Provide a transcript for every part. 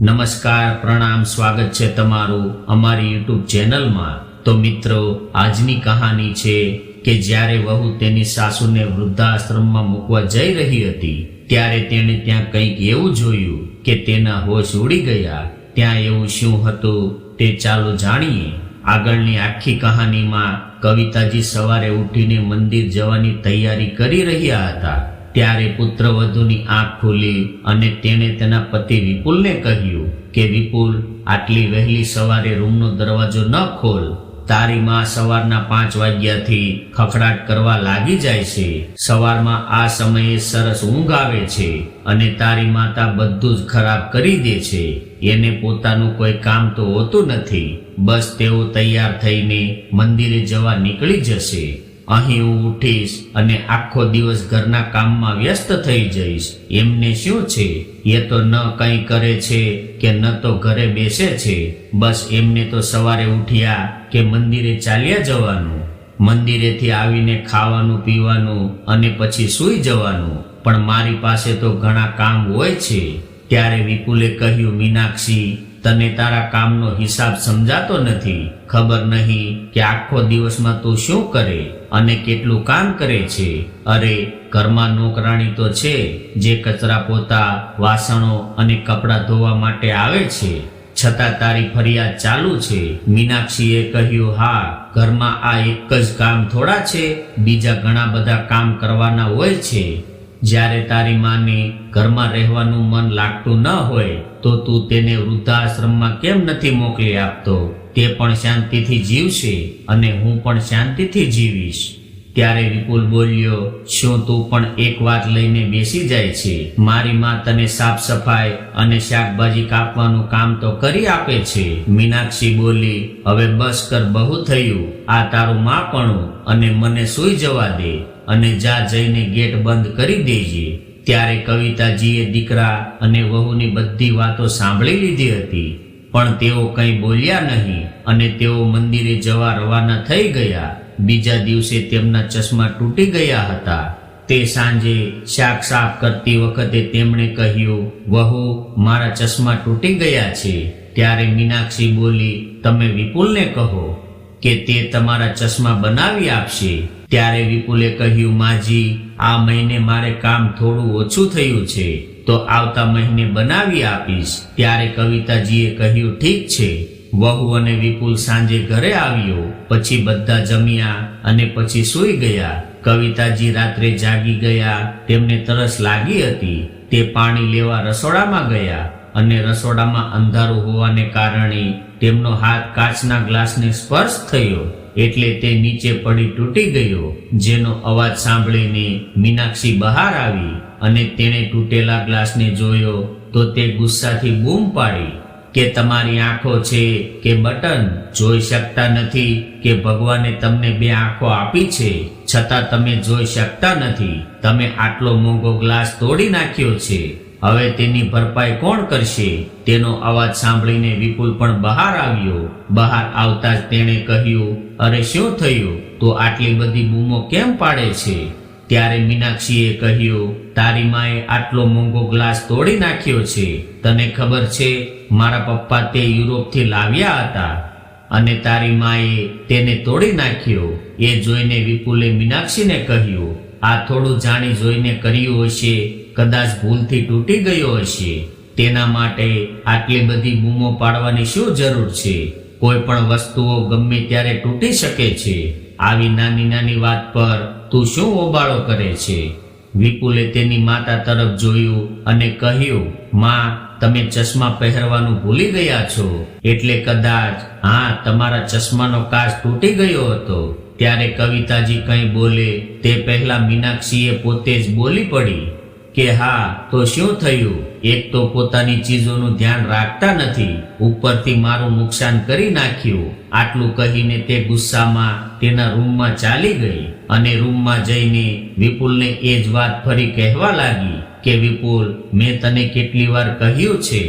નમસ્કાર, પ્રણામ, સ્વાગત છે તમારું અમારી યુટ્યુબ ચેનલમાં. તો મિત્રો, આજની કહાની છે કે જ્યારે વહુ તેની સાસુને વૃદ્ધાશ્રમમાં મૂકવા જઈ રહી હતી, ત્યારે તેણે ત્યાં કંઈક એવું જોયું કે તેના હોશ ઉડી ગયા. ત્યાં એવું શું હતું તે ચાલો જાણીએ. આગળની આખી કહાનીમાં કવિતાજી સવારે ઉઠીને મંદિર જવાની તૈયારી કરી રહ્યા હતા. ત્યારે પુત્રવધુની આંખ ખુલી અને તેણે તેના પતિ વિપુલને કહ્યું કે, વિપુલ, આટલી વહેલી સવારે રૂમનો દરવાજો ન ખોલ. તારી માં સવારના પાંચ વાગ્યાથી ખખડાટ કરવા લાગી જાય છે. સવારમાં આ સમયે સરસ ઊંઘ આવે છે અને તારી માતા બધું જ ખરાબ કરી દે છે. એને પોતાનું કોઈ કામ તો હોતું નથી. બસ તેઓ તૈયાર થઈને મંદિરે જવા નીકળી જશે. અહીં હું ઉઠીશ અને આખો દિવસ ઘરના કામમાં વ્યસ્ત થઈ જઈશ. એમને શું છે? એ તો ન કંઈ કરે છે કે ન તો ઘરે બેસે છે. બસ એમને તો સવારે ઉઠ્યા કે મંદિરે ચાલ્યા જવાનું. મંદિરેથી આવીને ખાવાનું, પીવાનું અને પછી સૂઈ જવાનું. પણ મારી પાસે તો ઘણા કામ હોય છે. ત્યારે વિપુલે કહ્યું, મીનાક્ષી તને તારા કામનો હિસાબ સમજાતો નથી. ખબર નહીં કે આખો દિવસમાં તું શું કરે અને કેટલું કામ કરે છે. અરે, ઘરમાં નોકરાણી તો છે, જે કચરા પોતા, વાસણો અને કપડાં ધોવા માટે આવે છે. છતાં તારી ફરિયાદ ચાલુ છે. મીનાક્ષીએ કહ્યું, હા, ઘરમાં આ એક જ કામ થોડા છે. બીજા ઘણા બધા કામ કરવાના હોય છે. જ્યારે તારી માને ઘરમાં રહેવાનું મન લાગતું ન હોય તો તું તેને વૃદ્ધાશ્રમમાં કેમ નથી મોકલી આપતો? તે પણ શાંતિથી જીવશે અને હું પણ શાંતિથી જીવીશ. ત્યારે વિપુલ બોલ્યો, શું તું પણ એક વાત લઈને બેસી જાય છે? મારી માં તને સાફ સફાઈ અને શાકભાજી કાપવાનું કામ તો કરી આપે છે. મીનાક્ષી બોલી, હવે બસ કર, બહુ થયું. આ તારું માપણું અને મને સૂઈ જવા દે અને જા જઈને ગેટ બંધ કરી દેજે. ત્યારે કવિતાજીએ દીકરા અને વહુની બધી વાતો સાંભળી લીધી હતી. પણ તેઓ કંઈ બોલ્યા નહીં અને તેઓ મંદિરે જવા રવાના થઈ ગયા. બીજા દિવસે તેમના ચશ્મા તૂટી ગયા હતા. તે સાંજે શાક સાફ કરતી વખતે તેમણે કહ્યું, વહુ, મારા ચશ્મા તૂટી ગયા છે. ત્યારે મીનાક્ષી બોલી, તમે વિપુલને કહો કે તે તમારા ચશ્મા બનાવી આપશે. ત્યારે વિપુલે કહ્યું, માજી, આ મહિને મારે કામ થોડું ઓછું થયું છે, તો આવતા મહિને બનાવી આપીશ. ત્યારે કવિતાજીએ કહ્યું, ઠીક છે. વહુ અને વિપુલ સાંજે ઘરે આવ્યો, પછી બધા જમ્યા અને પછી સૂઈ ગયા. કવિતાજી રાત્રે જાગી ગયા, તેમને તરસ લાગી હતી. તે પાણી લેવા રસોડામાં ગયા અને રસોડામાં અંધારું હોવાને કારણે તેમનો હાથ કાચના ગ્લાસને સ્પર્શ થયો. એટલે તે નીચે પડી તૂટી ગયો. જેનો અવાજ સાંભળીને મીનાક્ષી બહાર આવી અને તેણે તૂટેલા ગ્લાસને જોયો તો તે ગુસ્સાથી બૂમ પાડી કે તમારી આંખો છે કે બટન? જોઈ શકતા નથી કે ભગવાને તમને બે આંખો આપી છે. છતાં તમે જોઈ શકતા નથી. તમે આટલો મોંઘો ગ્લાસ તોડી નાખ્યો છે. હવે તેની ભરપાઈ કોણ કરશે? તેનો અવાજ સાંભળીને વિપુલ પણ બહાર આવ્યો. બહાર આવતા જ તેણે કહ્યું, અરે, શું થયું? તો આટલી બધી બૂમો કેમ પાડે છે? ત્યારે મીનાક્ષીએ કહ્યું, તારી માએ આટલો મોંઘો ગ્લાસ તોડી નાખ્યો છે. તને ખબર છે, મારા પપ્પા તે યુરોપથી લાવ્યા હતા અને તારી માએ તેને તોડી નાખ્યો. એ જોઈને વિપુલે મીનાક્ષીને કહ્યું, આ થોડું જાણી જોઈને કર્યું હશે કદાચ ભૂલથી તૂટી ગયો હશે. તેના માટે આટલી બધી બૂમો પાડવાની શું જરૂર છે? કોઈ પણ વસ્તુઓ ગમે ત્યારે તૂટી શકે છે. આવી નાની નાની વાત પર તું શું ઓબાળો કરે છે? વિપુલે તેની માતા તરફ જોયું અને કહ્યું, માં, તમે ચશ્મા પહેરવાનું ભૂલી ગયા છો. એટલે કદાચ હા, તમારા ચશ્માનો કાચ તૂટી ગયો હતો. ત્યારે કવિતાજી કંઈ બોલે તે પહેલા મીનાક્ષીએ પોતે જ બોલી પડી. કે હા, તો શું થયું? એક તો પોતાની ચીજોનું ધ્યાન રાખતા નથી, ઉપરથી મારું નુકસાન કરી નાખ્યું. આટલું કહીને તે ગુસ્સામાં તેના રૂમમાં ચાલી ગઈ અને રૂમમાં જઈને વિપુલને એ જ વાત ફરી કહેવા લાગી કે, વિપુલ, મેં તને કેટલી વાર કહ્યું છે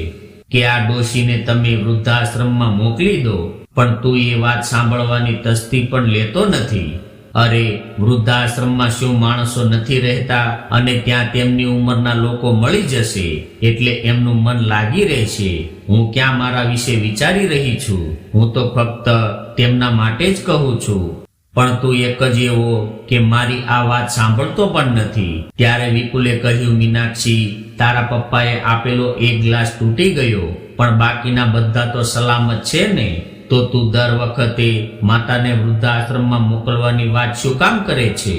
કે આ ડોશીને તમે વૃદ્ધાશ્રમમાં મોકલી દો, પણ તું એ વાત સાંભળવાની તસ્તી પણ લેતો નથી. અરે, વૃદ્ધાશ્રમમાં શું માણસો નથી રહેતા? અને ત્યાં તેમની ઉંમરના લોકો મળી જશે, એટલે એમનું મન લાગી રહેશે. હું ક્યાં મારા વિશે વિચારી રહી છું? હું તો ફક્ત તેમના માટે જ કહું છું. પણ તું એક જ એવો કે મારી આ વાત સાંભળતો પણ નથી. ત્યારે વિપુલે કહ્યું, મીનાક્ષી, તારા પપ્પાએ આપેલો એક ગ્લાસ તૂટી ગયો, પણ બાકીના બધા તો સલામત છે ને? તો તું દર વખતે માતાને વૃદ્ધાશ્રમમાં મોકલવાની વાત શું કામ કરે છે?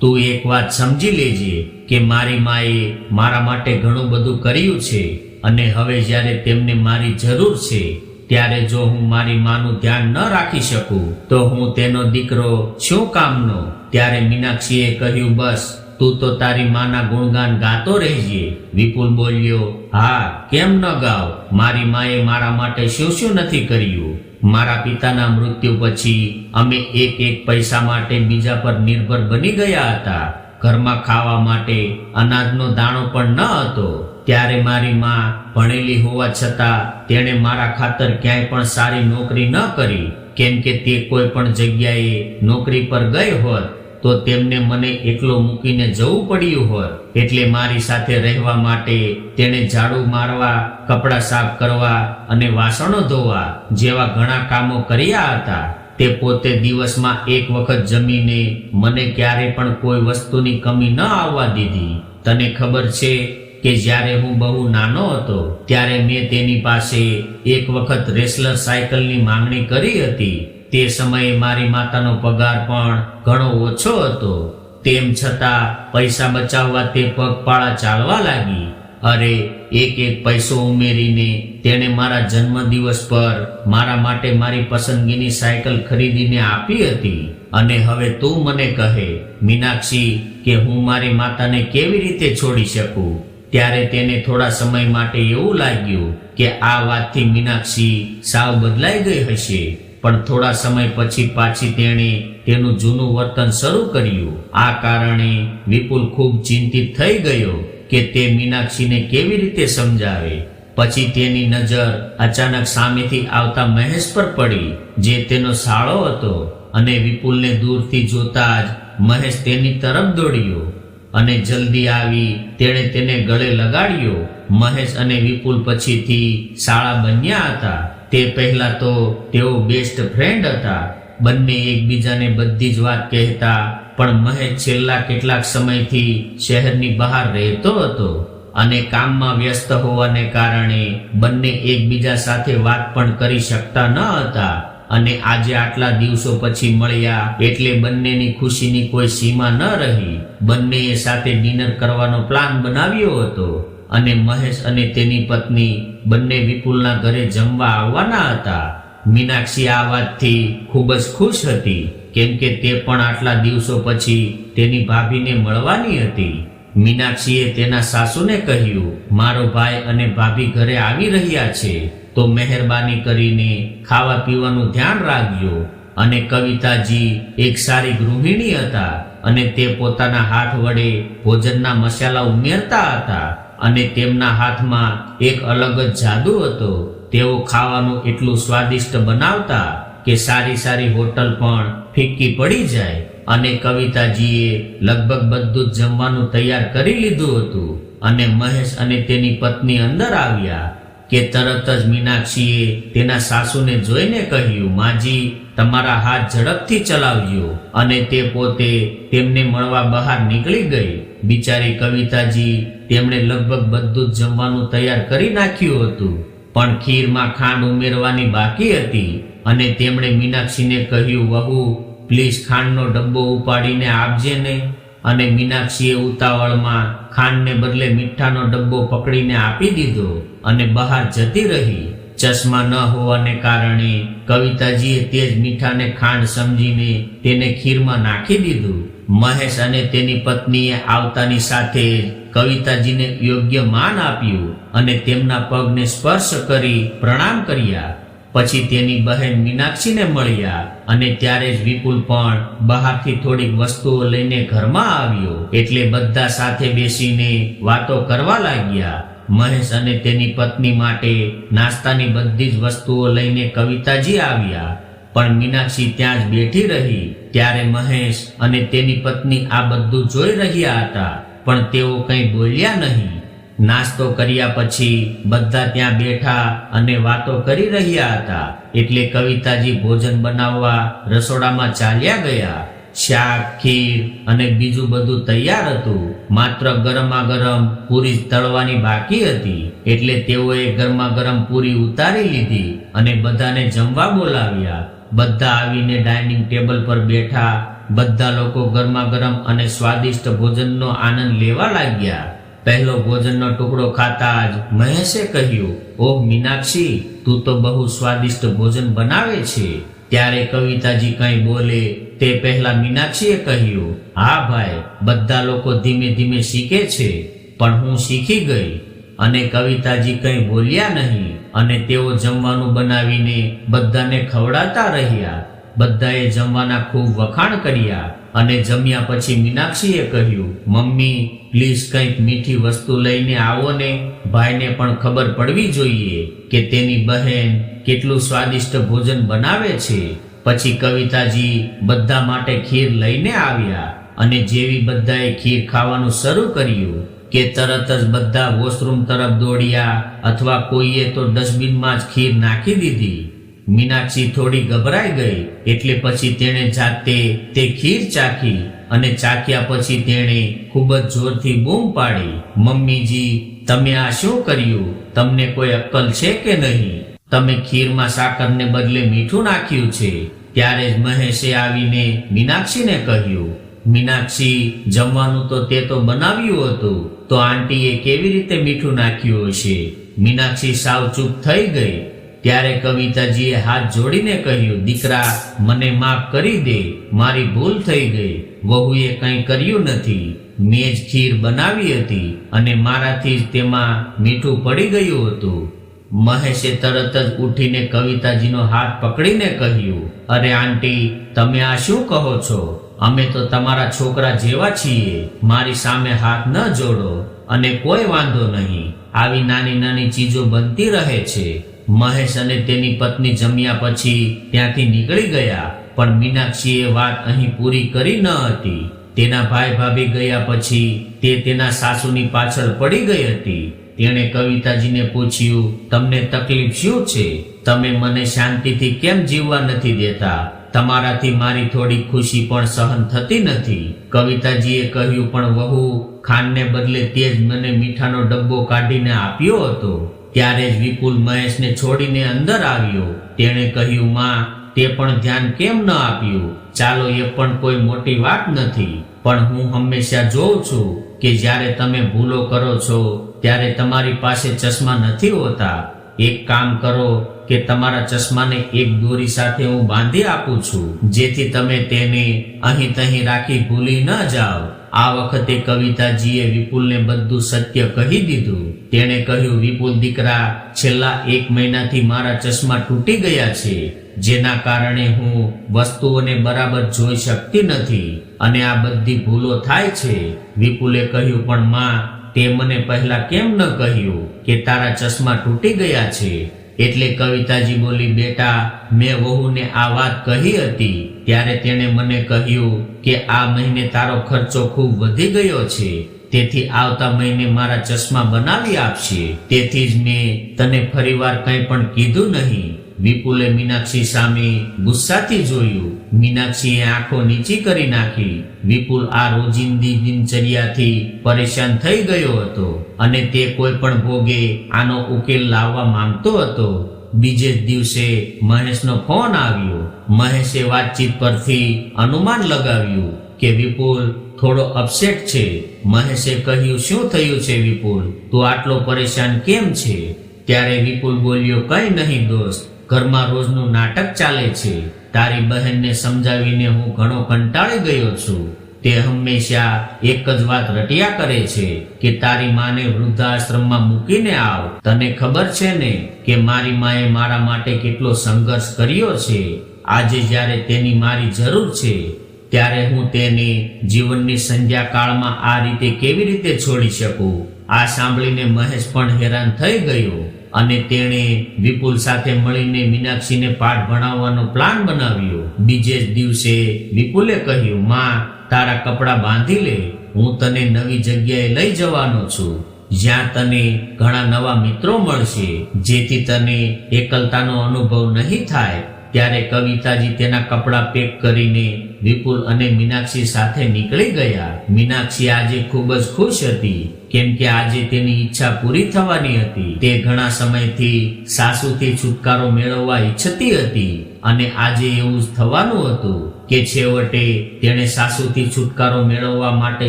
તું એક વાત સમજી લેજે કે મારી માએ મારા માટે ઘણું બધું કર્યું છે અને હવે જ્યારે તેમને મારી જરૂર છે, ત્યારે જો હું મારી માનું ધ્યાન ન રાખી શકું, તો હું તેનો દીકરો શું કામનો? ત્યારે મીનાક્ષીએ કહ્યું, બસ, તું તો તારી માના ગુણગાન ગાતો રહેજે. વિપુલ બોલ્યો, હા, કેમ ન ગાવ? મારી માએ મારા માટે શું શું નથી કર્યું? મારા પિતાના મૃત્યુ પછી અમે એક એક પૈસા માટે બીજા પર નિર્ભર બની ગયા હતા. ઘરમાં ખાવા માટે અનાજનો દાણો પણ ન હતો. ત્યારે મારી માં ભણેલી હોવા છતાં તેણે મારા ખાતર ક્યાંય પણ સારી નોકરી ન કરી. કેમ કે તે કોઈ પણ જગ્યાએ નોકરી પર ગઈ હોત. તો તેમને મને એકલો મૂકીને જવું પડ્યું હોત. એટલે મારી સાથે રહેવા માટે તેણે ઝાડુ મારવા, કપડાં સાફ કરવા અને વાસણો ધોવા જેવા ઘણા કામો કર્યા હતા. તે પોતે દિવસમાં એક વખત જમીને મને ક્યારે પણ કોઈ વસ્તુની કમી ન આવવા દીધી. તને ખબર છે કે જ્યારે હું બહુ નાનો હતો, ત્યારે મેં તેની પાસે એક વખત રેસલર સાયકલની માંગણી કરી હતી. તે સમયે મારી માતાનો પગાર પણ ઘણો ઓછો હતો. તેમ છતાં પૈસા બચાવવા તે પગપાળા ચાલવા લાગી. અરે એક એક પૈસો ઉમેરીને તેણે મારા જન્મદિવસ પર મારા માટે મારી પસંદગીની સાયકલ ખરીદીને આપી હતી. અને હવે તું મને કહે, મીનાક્ષી, કે હું મારી માતાને કેવી રીતે છોડી શકું? ત્યારે તેને થોડા સમય માટે એવું લાગ્યું કે આ વાતથી મીનાક્ષી સાવ બદલાઈ ગઈ હશે. પણ થોડા સમય પછી પાછી તેણે તેનું જૂનું વર્તન શરૂ કર્યું. આ કારણે વિપુલ ખૂબ ચિંતિત થઈ ગયો કે તે મીનાક્ષીને કેવી રીતે સમજાવે. પછી તેની નજર અચાનક સામેથી આવતા મહેશ પર પડી, જે તેનો સાળો હતો અને વિપુલને દૂરથી જોતા જ મહેશ તેની તરફ દોડ્યો અને જલ્દી આવી તેણે તેને ગળે લગાડ્યો. મહેશ અને વિપુલ પછીથી શાળા બન્યા હતા. તે પહેલા તો તેઓ બેસ્ટ ફ્રેન્ડ હતા. બંને એકબીજાને બધી જ વાત કહેતા, પણ મહેશ છેલ્લા કેટલાક સમયથી શહેરની બહાર રહેતો હતો અને કામમાં વ્યસ્ત હોવાને કારણે બંને એકબીજા સાથે વાત પણ કરી શકતા ન હતા અને આજે આટલા દિવસો પછી મળ્યા એટલે બંનેની ખુશીની કોઈ સીમા ન રહી. બંનેએ સાથે ડિનર કરવાનો પ્લાન બનાવ્યો હતો. અને મહેશ અને તેની પત્ની બંને વિપુલના ઘરે જમવા આવવાના હતા. મીનાક્ષી આ વાતથી ખૂબ જ ખુશ હતી, કેમ કે તે પણ આટલા દિવસો પછી તેની ભાભીને મળવાની હતી. મીનાક્ષીએ તેના સાસુને કહ્યું, મારો ભાઈ અને ભાભી ઘરે આવી રહ્યા છે, તો મહેરબાની કરીને ખાવા પીવાનું ધ્યાન રાખજો. અને કવિતાજી એક સારી ગૃહિણી હતા અને તે પોતાના હાથ વડે ભોજનના મસાલા ઉમેરતા હતા. અને તેમના હાથમાં એક અલગ જ જાદુ હતો. તેઓ ખાવાનું એટલું સ્વાદિષ્ટ બનાવતા કે સારી સારી હોટલ પણ ફિક્કી પડી જાય અને કવિતાજીએ લગભગ બધું જ જમવાનું તૈયાર કરી લીધું હતું. અને મહેશ અને તેની પત્ની અંદર આવ્યા કે તરત જ મીનાક્ષીએ તેના સાસુને જોઈને કહ્યું, માજી, તમારા હાથ ઝડપથી ચલાવજો. અને તે પોતે તેમને મળવા બહાર નીકળી ગઈ. બિચારી કવિતાજી તેમણે લગભગ બધું જ જમવાનું તૈયાર કરી નાખ્યું હતું. પણ ખીરમાં ખાંડ ઉમેરવાની બાકી હતી અને તેમણે મીનાક્ષીને કહ્યું, વહુ, પ્લીઝ ખાંડનો ડબ્બો ઉપાડીને આપજે ને. અને મીનાક્ષીએ ઉતાવળમાં ખાંડને બદલે મીઠાનો ડબ્બો પકડીને આપી દીધો અને બહાર જતી રહી. ચશ્મા ન હોવાને કારણે કવિતાજીએ તે જ મીઠાને ખાંડ સમજીને તેને ખીરમાં નાખી દીધું. મહેશ અને તેની પત્નીએ આવતાની સાથે કવિતાજીને યોગ્ય માન આપ્યું અને તેમના પગને સ્પર્શ કરી પ્રણામ કર્યા. પછી તેની બહેન મીનાક્ષીને મળ્યા અને ત્યારે જ વિપુલ પણ બહારથી થોડીક વસ્તુઓ લઈને ઘરમાં આવ્યો. એટલે બધા સાથે બેસીને વાતો કરવા લાગ્યા. મહેશ અને તેની પત્ની માટે નાસ્તાની બધી જ વસ્તુઓ લઈને કવિતાજી આવ્યા. પણ મીનાક્ષી ત્યાં જ બેઠી રહી. ત્યારે મહેશ અને તેની પત્ની આ બધું જોઈ રહ્યા હતા, પણ તેઓ કંઈ બોલ્યા નહીં. નાસ્તો કર્યા પછી બધા ત્યાં બેઠા અને વાતો કરી રહ્યા હતા, એટલે કવિતાજી ભોજન બનાવવા રસોડામાં ચાલ્યા ગયા. શાક, ખીર અને બીજું બધું તૈયાર હતું. માત્ર ગરમા ગરમ પૂરી તળવાની બાકી હતી, એટલે તેઓએ ગરમા ગરમ પૂરી ઉતારી લીધી અને બધાને જમવા બોલાવ્યા. બધા આવીને ડાઇનિંગ ટેબલ પર બેઠા, બધા લોકો ગરમા ગરમ અને સ્વાદિષ્ટ ભોજનનો આનંદ લેવા લાગ્યા. પહેલો ભોજનનો ટુકડો ખાતા જ મહેશે કહ્યું, ઓહ મીનાક્ષી, તું તો બહુ સ્વાદિષ્ટ ભોજન બનાવે છે. ત્યારે કવિતાજી કંઈ બોલે, તે પહેલા મીનાક્ષીએ કહ્યું, હા ભાઈ, બધા લોકો ધીમે ધીમે શીખે છે, પણ હું શીખી ગઈ. અને કવિતાજી કંઈ બોલ્યા નહીં અને તેઓ જમવાનું બનાવીને બધાને ખવડાતા રહ્યા. બધાએ જમવાના ખૂબ વખાણ કર્યા અને જમ્યા પછી મીનાક્ષીએ કહ્યું, મમ્મી, પ્લીઝ કંઈક મીઠી વસ્તુ લઈને આવો ને. ભાઈને પણ ખબર પડવી જોઈએ કે તેની બહેન કેટલું સ્વાદિષ્ટ ભોજન બનાવે છે. પછી કવિતાજી બધા માટે ખીર લઈને આવ્યા અને જેવી બધાએ ખીર ખાવાનું શરૂ કર્યું કે તરત જ બધા વોશરૂમ તરફ દોડ્યા અથવા કોઈએ તો ડસ્ટબિનમાં જ ખીર નાખી દીધી. મીનાક્ષી થોડી ગભરાઈ ગઈ એટલે પછી તેણે જાતે તે ખીર ચાખી અને ચાખ્યા પછી તેણે ખૂબ જ જોરથી બૂમ પાડી. મમ્મીજી, તમે આ શું કર્યું? તમને કોઈ અક્કલ છે કે નહીં? તમે ખીરમાં સાકરને બદલે મીઠું નાખ્યું છે. ત્યારે જ મહેશે આવીને મીનાક્ષીને કહ્યું મીનાક્ષી જમવાનું તો તે તો બનાવ્યું હતું. તો આંટીએ કેવી રીતે મીઠું નાખ્યું હશે? મીનાક્ષી સાવ ચૂપ થઈ ગઈ. ત્યારે કવિતાજીએ હાથ જોડીને કહ્યું, દીકરા, મને માફ કરી દે. મારી ભૂલ થઈ ગઈ. વહુએ કંઈ કર્યું નથી. મેં ખીર બનાવી હતી અને મારાથી જ તેમાં મીઠું પડી ગયું હતું. મહેશે તરત જ ઉઠીને કવિતાજીનો હાથ પકડીને કહ્યું, અરે આંટી, તમે આ શું કહો છો? અમે તો તમારા છોકરા જેવા છીએ. મારી સામે હાથ ન જોડો અને કોઈ વાંધો નહીં. આવી નાની નાની ચીજો બનતી રહે છે. મહેશ અને તેની પત્ની જમ્યા પછી ત્યાંથી નીકળી ગયા, પણ મીનાક્ષીએ વાત અહીં પૂરી કરી ન હતી. તેના ભાઈ ભાભી ગયા પછી તે તેના સાસુની પાછળ પડી ગઈ હતી. તેણે કવિતાજીને પૂછ્યું, તમને તકલીફ શું છે? તમે મને શાંતિથી કેમ જીવવા નથી દેતા? તમારાથી મારી થોડી ખુશી પણ સહન થતી નથી. કવિતાજીએ કહ્યું, પણ વહુ, ખાનને બદલે તે જ મને મીઠાનો ડબ્બો કાઢીને આપ્યો હતો. ત્યારે જ વિપુલ મહેશને છોડીને અંદર આવ્યો. તેણે કહ્યું, માં, તે પણ ધ્યાન કેમ ન આપ્યું? ચાલો, એ પણ કોઈ મોટી વાત નથી. પણ હું હંમેશા જોઉં છું કે જ્યારે તમે ભૂલો કરો છો, ત્યારે તમારી પાસે ચશ્મા નથી હોતા. એક કામ કરો કે તમારા ચશ્માને એક દોરી સાથે હું બાંધી આપું છું, જેથી તમે તેને અહીં તહીં રાખી ભૂલી ન જાઓ. આ વખતે કવિતાજીએ વિપુલને બધું સત્ય કહી દીધું. તેણે કહ્યું, વિપુલ દીકરા, છેલ્લા એક મહિનાથી મારા ચશ્મા તૂટી ગયા છે, જેના કારણે હું વસ્તુઓને બરાબર જોઈ શકતી નથી, અને આ બધી ભૂલો થાય છે. વિપુલે કહ્યું, પણ માં તે મને પહેલા કેમ ન કહ્યું કે તારા ચશ્મા તૂટી ગયા છે? એટલે કવિતાજી બોલી, બેટા, મેં વહુને આ વાત કહી હતી. ત્યારે તેણે મને કહ્યું કે આ મહિને તારો ખર્ચો ખૂબ વધી ગયો છે. તેથી આવતા મહિને મારા ચશ્મા બનાવી આપશે. તેથી જ મેં તને ફરીવાર કંઈ પણ કીધું નહીં. વિપુલે મીનાક્ષી સામે ગુસ્સાથી જોયું. મીનાક્ષીએ આંખો નીચી કરી નાખી. વિપુલ આ રોજિંદી દિનચર્યાથી પરેશાન થઈ ગયો હતો અને તે કોઈ પણ ભોગે આનો ઉકેલ લાવવા માંગતો હતો. બીજે દિવસે મહેશનો ફોન આવ્યો. મહેશે વાતચીત પરથી અનુમાન લગાવ્યું કે વિપુલ થોડો અપસેટ છે. મહેશે કહ્યું, શું થયું છે વિપુલ? તું આટલો પરેશાન કેમ છે? ત્યારે વિપુલ બોલ્યો, કઈ નહીં દોસ્ત. ઘરમાં રોજનું નાટક ચાલે છે. તારી બહેનને સમજાવીને હું ઘણો કંટાળી ગયો છું. તે હંમેશા એક જ વાત રટિયા કરે છે કે તારી માને વૃદ્ધાશ્રમમાં મૂકીને આવ. તને ખબર છે ને કે મારી માએ મારા માટે કેટલો સંઘર્ષ કર્યો છે. આજે જ્યારે તેની મારી જરૂર છે, ત્યારે હું તેને જીવનની સંધ્યા કાળમાં આ રીતે કેવી રીતે છોડી શકું? આ સાંભળીને મહેશ પણ હેરાન થઈ ગયો. અને તેણે વિપુલ સાથે મળીને મીનાક્ષીને પાઠ ભણાવવાનો પ્લાન બનાવ્યો. બીજે જ દિવસે વિપુલે કહ્યું, માં, તારા કપડાં બાંધી લે. હું તને નવી જગ્યાએ લઈ જવાનો છું. જ્યાં તને ઘણા નવા મિત્રો મળશે. જેથી તને એકલતાનો અનુભવ નહીં થાય. ત્યારે કવિતાજી તેના કપડાં પેક કરીને વિપુલ અને મીનાક્ષી સાથે નીકળી ગયા. મીનાક્ષી આજે ખૂબ જ ખુશ હતી. કેમ કે આજે તેની ઈચ્છા પૂરી થવાની હતી. તે ઘણા સમયથી સાસુથી છુટકારો મેળવવા ઈચ્છતી હતી અને આજે એવું જ થવાનું હતું કે છેવટે તેણે સાસુથી છુટકારો મેળવવા માટે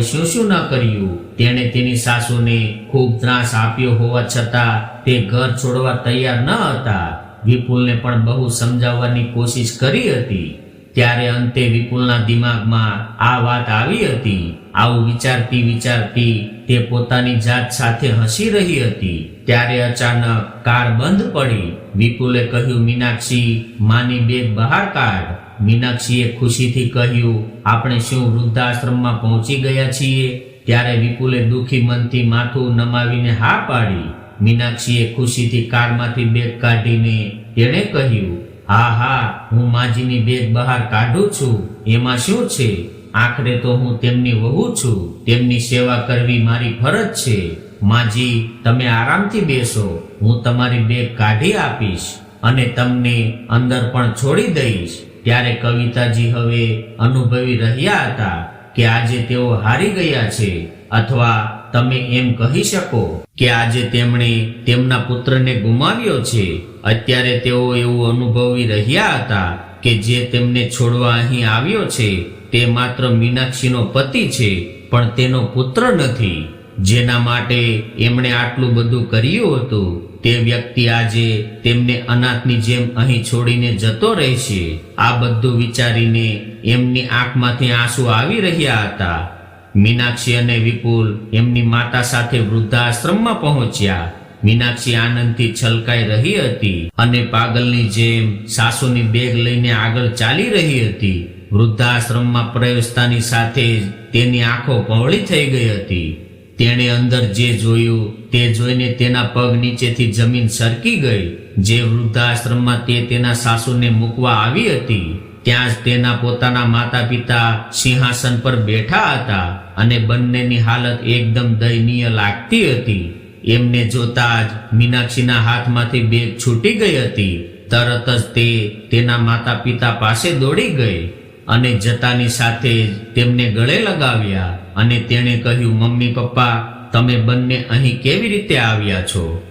શું શું ન કર્યું. તેણે તેની સાસુને ખૂબ ત્રાસ આપ્યો હોવા છતાં તે ઘર છોડવા તૈયાર ન હતા. વિપુલને પણ બહુ સમજાવવાની કોશિશ કરી હતી. ત્યારે અંતે વિપુલના દિમાગમાં આ વાત આવી હતી. આવું વિચારતી વિચારતી તે પોતાની જાત સાથે હસી રહી હતી. ત્યારે અચાનક કાર બંધ પડી. વિપુલે કહ્યું, મીનાક્ષી, માની બેગ બહાર કાઢ. મીનાક્ષીએ ખુશીથી કહ્યું, આપણે શું વૃદ્ધાશ્રમમાં પહોંચી ગયા છીએ? ત્યારે વિપુલે દુઃખી મનથી માથું નમાવીને હા પાડી. મીનાક્ષીએ ખુશીથી કારમાંથી બેગ કાઢીને તેણે કહ્યું, હા હા, હું માજીની બેગ બહાર કાઢું છું. એમાં શું છે? આખરે તો હું તેમની વહુ છું. તેમની સેવા કરવી મારી ફરજ છે. માજી, તમે આરામથી બેસો. હું તમારી બેગ કાઢી આપીશ અને તમને અંદર પણ છોડી દઈશ. ત્યારે કવિતાજી હવે અનુભવી રહ્યા હતા કે આજે તેઓ હારી ગયા છે. અથવા તમે એમ કહી શકો કે આજે તેમણે તેમના પુત્રને ગુમાવ્યો છે. અત્યારે તેઓ એવું અનુભવી રહ્યા હતા કે જે તેમને છોડવા અહીં આવ્યો છે તે માત્ર મીનાક્ષીનો પતિ છે, પણ તેનો પુત્ર નથી. જેના માટે એમણે આટલું બધું કર્યું હતું, તે વ્યક્તિ આજે તેમને અનાથની જેમ અહીં છોડીને જતો રહેશે. આ બધું વિચારીને એમની આંખમાંથી આંસુ આવી રહ્યા હતા. મીનાક્ષી અને વિપુલ એમની માતા સાથે વૃદ્ધાશ્રમમાં પહોંચ્યા. મીનાક્ષી આનંદથી છલકાઈ રહી હતી અને પાગલની જેમ સાસુની બેગ લઈને આગળ ચાલી રહી હતી. વૃદ્ધાશ્રમમાં પ્રવેશતાની સાથે તેની આંખો પહોળી થઈ ગઈ હતી. તેણે અંદર જે જોયું, તે જોઈને તેના પગ નીચેથી જમીન સરકી ગઈ. જે વૃદ્ધાશ્રમમાં તે તેના સાસુને મૂકવા આવી હતી, ત્યાં જ તેના પોતાના માતા પિતા સિંહાસન પર બેઠા હતા અને બંનેની હાલત એકદમ દયનીય લાગતી હતી. એમને જોતા જ મીનાક્ષીના હાથમાંથી બેગ છૂટી ગઈ હતી. તરત જ તે તેના માતા પિતા પાસે દોડી ગઈ. અને જતાની સાથે તેમને ગળે લગાવ્યા અને તેણે કહ્યું, મમ્મી પપ્પા, તમે બંને અહીં કેવી રીતે આવ્યા છો?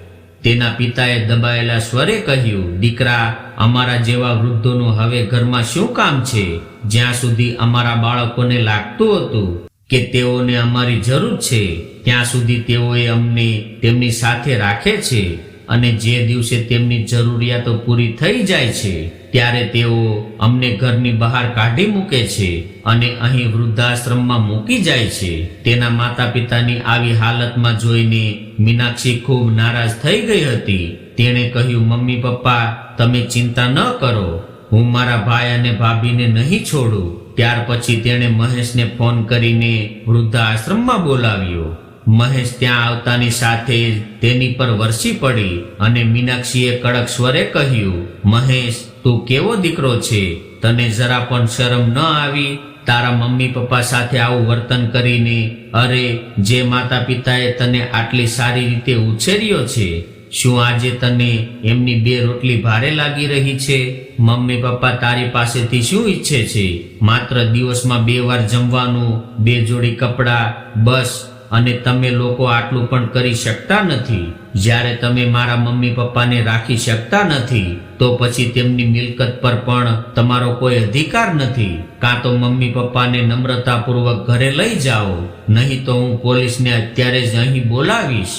તેના પિતાએ દબાયેલા સ્વરે કહ્યું, દીકરા, અમારા જેવા વૃદ્ધોનું હવે ઘરમાં શું કામ છે? જ્યાં સુધી અમારા બાળકોને લાગતું હતું કે તેઓને અમારી જરૂર છે, ત્યાં સુધી તેઓએ અમને તેમની સાથે રાખે છે. અને જે દિવસે તેમની જરૂરિયાતો પૂરી થઈ જાય છે, ત્યારે તેઓ અમને ઘરની બહાર કાઢી મૂકે છે અને અહીં વૃદ્ધાશ્રમમાં મૂકી જાય છે. તેના માતા પિતાની આવી હાલતમાં જોઈને મીનાક્ષી ખૂબ નારાજ થઈ ગઈ હતી. તેણે કહ્યું, મમ્મી પપ્પા, તમે ચિંતા ન કરો. હું મારા ભાઈ અને ભાભીને નહીં છોડું. ત્યાર પછી તેણે મહેશને ફોન કરીને વૃદ્ધાશ્રમમાં બોલાવ્યો. મહેશ ત્યાં આવતાની સાથે તેની પર વરસી પડી અને મીનાક્ષીએ કડક સ્વરે કહ્યું, મહેશ, તું કેવો દીકરો છે? તને જરા પણ શરમ ન આવી? તારા મમ્મી પપ્પા સાથે આવું વર્તન કરીને, અરે, જે માતા પિતાએ તને આટલી સારી રીતે ઉછેર્યો છે, શું આજે તને એમની બે રોટલી ભારે લાગી રહી છે? મમ્મી પપ્પા તારી પાસેથી શું ઈચ્છે છે? માત્ર દિવસમાં બે વાર જમવાનું, બે જોડી કપડાં, બસ અને તમે લોકો આટલું પણ કરી શકતા નથી. જ્યારે તમે મારા મમ્મી પપ્પાને રાખી શકતા નથી, તો પછી તેમની મિલકત પર પણ તમારો કોઈ અધિકાર નથી. કાં તો મમ્મી પપ્પાને નમ્રતાપૂર્વક ઘરે લઈ જાઓ, નહીં તો હું પોલીસને અત્યારે જ અહીં બોલાવીશ.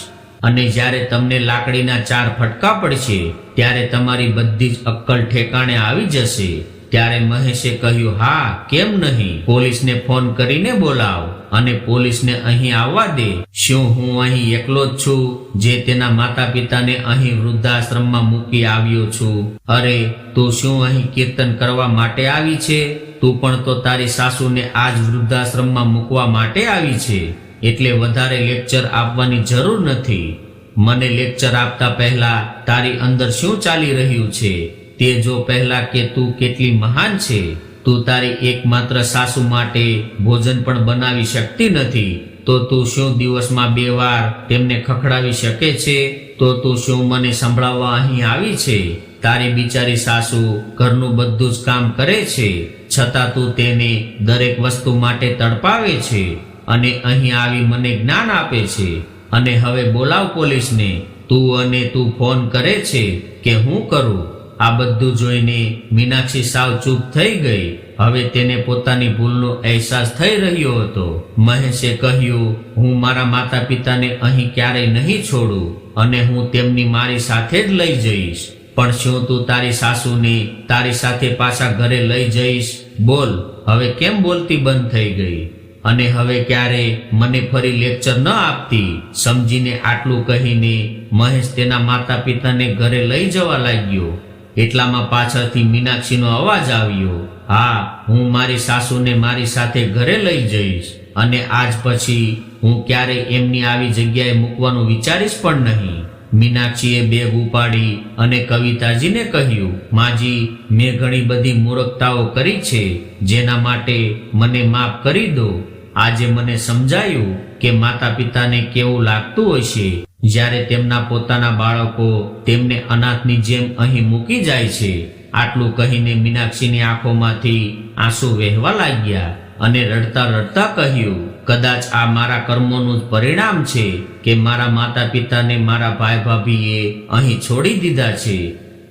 અને જ્યારે તમને લાકડીના ચાર ફટકા પડશે, ત્યારે તમારી બધી જ અક્કલ ઠેકાણે આવી જશે. ત્યારે મહેશે કહ્યું, હા, કેમ નહીં? પોલીસને ફોન કરીને બોલાવ અને પોલીસને અહીં આવવા દે. શું હું અહીં એકલો જ છું જે તેના માતા પિતાને અહીં વૃદ્ધાશ્રમમાં મૂકી આવ્યો છું? અરે, તું શું અહીં કીર્તન કરવા માટે આવી છે? તું પણ તો તારી સાસુને આજ વૃદ્ધાશ્રમમાં મૂકવા માટે આવી છે. એટલે વધારે લેક્ચર આપવાની જરૂર નથી. મને લેક્ચર આપતા પહેલા તારી અંદર શું ચાલી રહ્યું છે? તે જો પહેલા કે તું કેટલી મહાન છે, તું તારી એકમાત્ર સાસુ માટે ભોજન પણ બનાવી શકતી નથી, તો તું શું દિવસમાં બે વાર તેમને ખખડાવી શકે છે? તો તું શું મને સંભળાવવા અહીં આવી છે? તારી બિચારી સાસુ ઘરનું બધું જ કામ કરે છે, છતાં તું તેને દરેક વસ્તુ માટે તડપાવે છે અને અહીં આવી મને જ્ઞાન આપે છે. અને હવે બોલાવ પોલીસને, તું અને તું ફોન કરે છે કે હું કરું? આ બધું જોઈને મીનાક્ષી સાવ ચૂપ થઈ ગઈ. હવે તેને પોતાની ભૂલનો અહેસાસ થઈ રહ્યો હતો. મહેશે કહ્યું, હું મારા માતા પિતાને અહીં ક્યારેય નહીં છોડું અને હું તેમની મારી સાથે જ લઈ જઈશ. પણ શું તું તારી સાસુને તારી સાથે પાછા ઘરે લઈ જઈશ? બોલ. હવે કેમ બોલતી બંધ થઈ ગઈ? અને હવે ક્યારે મને ફરી લેક્ચર ન આપતી? સમજીને આટલું કહીને મહેશ તેના માતા પિતાને ઘરે લઈ જવા લાગ્યો. એટલામાં પાછળથી મીનાક્ષીનો અવાજ આવ્યો, હા, હું મારી સાસુને મારી સાથે ઘરે લઈ જઈશ અને આજ પછી હું ક્યારેય એમની આવી જગ્યાએ મૂકવાનું વિચારીશ પણ નહીં. મીનાક્ષીએ બેગ ઉપાડી અને કવિતાજીને કહ્યું, માજી, મેં ઘણી બધી મૂર્ખતાઓ કરી છે, જેના માટે મને માફ કરી દો. આજે મને સમજાયું કે માતા પિતાને કેવું લાગતું હશે. જ્યારે તેમના પોતાના બાળકો તેમને અનાથની જેમ અહીં મૂકી જાય છે, આટલું કહીને મીનાક્ષીની આંખોમાંથી આંસુ વહેવા લાગ્યા અને રડતા રડતા કહ્યું, કદાચ આ મારા કર્મોનું જ પરિણામ છે કે મારા માતા પિતાને મારા ભાઈ ભાભીએ અહીં છોડી દીધા છે.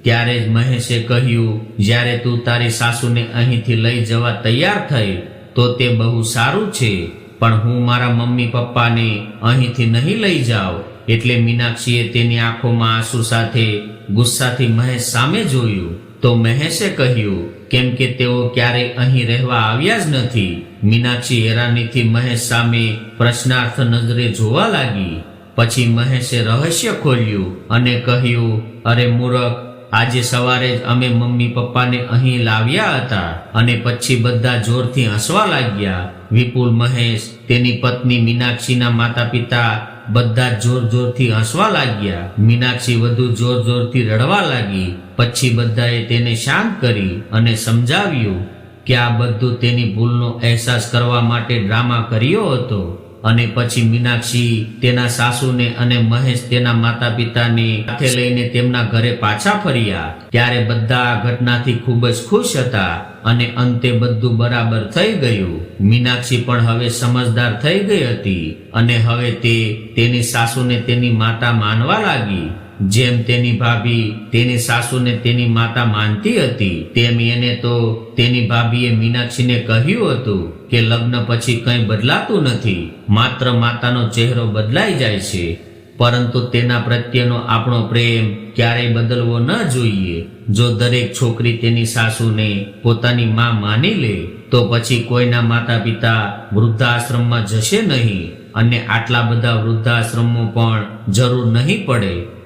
ત્યારે જ મહેશે કહ્યું, જ્યારે તું તારી સાસુને અહીંથી લઈ જવા તૈયાર થઈ, તો તે બહુ સારું છે, પણ હું મારા મમ્મી પપ્પાને અહીંથી નહીં લઈ જાઉં. એટલે મીનાક્ષીએ તેની આંખોમાં આંસુ સાથે, ગુસ્સાથી મહેશ સામે જોયું. તો મહેશે કહ્યું, કેમ કે તેઓ ક્યારેય અહીં રહેવા આવ્યા જ નથી. મીનાક્ષી હેરાનીથી મહેશ સામે પ્રશ્નાર્થ નજરે જોવા લાગી. પછી મહેશે રહસ્ય ખોલ્યું અને કહ્યું, અરે મૂરખ, આજે સવારે જ અમે મમ્મી પપ્પાને અહીં લાવ્યા હતા. અને પછી બધા જોરથી હસવા લાગ્યા. વિપુલ મહેશ, તેની પત્ની મીનાક્ષીના માતા પિતા બધા જોર જોરથી હસવા લાગ્યા. મીનાક્ષી વધુ જોર જોરથી રડવા લાગી. પછી બધાએ તેને શાંત કરી અને સમજાવ્યું કે આ બધું તેની ભૂલનો અહેસાસ કરવા માટે ડ્રામા કર્યો હતો. અને પછી મીનાક્ષી તેના સાસુને અને મહેશ તેના માતા પિતાને સાથે લઈને તેમના ઘરે પાછા ફર્યા. ત્યારે બધા આ ઘટનાથી ખૂબ જ ખુશ હતા અને અંતે બધું બરાબર થઈ ગયું. મીનાક્ષી પણ હવે સમજદાર થઈ ગઈ હતી અને હવે તે તેની સાસુને તેની માતા માનવા લાગી. જેમ તેની ભાભી તેની સાસુને તેની માતા માનતી હતી, તેમ એને તો તેની ભાભીએ મીનાક્ષીને કહ્યું હતું કે લગ્ન પછી કંઈ બદલાતું નથી, માત્ર માતાનો ચહેરો બદલાઈ જાય છે. પરંતુ તેના પ્રત્યેનો આપણો પ્રેમ ક્યારેય બદલવો ન જોઈએ. જો દરેક છોકરી તેની સાસુને પોતાની માં માની લે, તો પછી કોઈના માતા પિતા વૃદ્ધાશ્રમમાં જશે નહીં. અને આટલા બધા વૃદ્ધાશ્રમો પણ જરૂર નહીં પડે.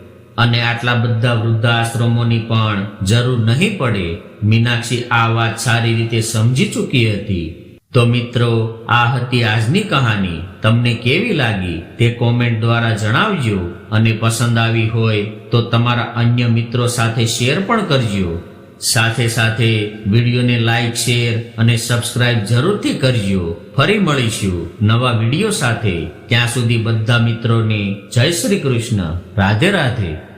અને આટલા બધા વૃદ્ધાશ્રમોની પણ જરૂર નહીં પડે. મીનાક્ષી આ વાત સારી રીતે સમજી ચૂકી હતી. તો મિત્રો, આ હતી આજની કહાની. તમને કેવી લાગી તે કોમેન્ટ દ્વારા જણાવજો. અને પસંદ આવી હોય તો તમારા અન્ય મિત્રો સાથે શેર પણ કરજો. સાથે સાથે વિડીયોને લાઈક, શેર અને સબસ્ક્રાઇબ જરૂરથી કરજો. ફરી મળીશું નવા વીડિયો સાથે. ત્યાં સુધી બધા મિત્રોને જય શ્રી કૃષ્ણ. રાધે રાધે.